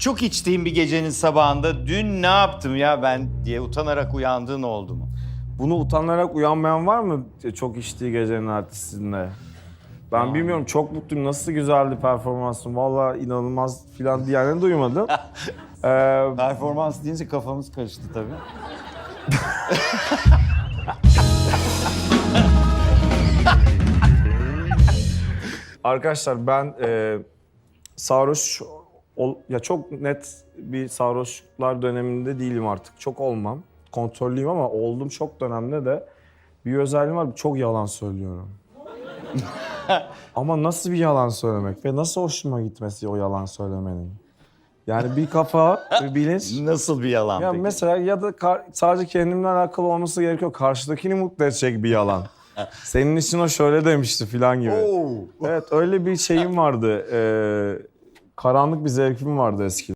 Çok içtiğim bir gecenin sabahında dün ne yaptım ya ben diye utanarak uyandığın oldu mu? Bunu utanarak uyanmayan var mı çok içtiği gecenin ertesinde? Ben bilmiyorum çok mutluyum. Nasıl güzeldi performansım. Vallahi inanılmaz filan diyenleri duymadım. Ee, Performans deyince kafamız karıştı tabii. arkadaşlar ben e, sarhoş ol- ya çok net bir sarhoşluklar döneminde değilim artık. Çok olmam. Kontrollüyüm ama oldum çok dönemde de bir özelliğim var. Çok yalan söylüyorum. ama nasıl bir yalan söylemek ve nasıl hoşuma gitmesi o yalan söylemenin. Yani bir kafa, bir bilinç. Nasıl bir yalan Ya peki? mesela ya da sadece kendimle alakalı olması gerekiyor. Karşıdakini mutlu edecek bir yalan. Senin için o şöyle demişti falan gibi. Oo. Evet öyle bir şeyim vardı. Ee, karanlık bir zevkim vardı eskiden.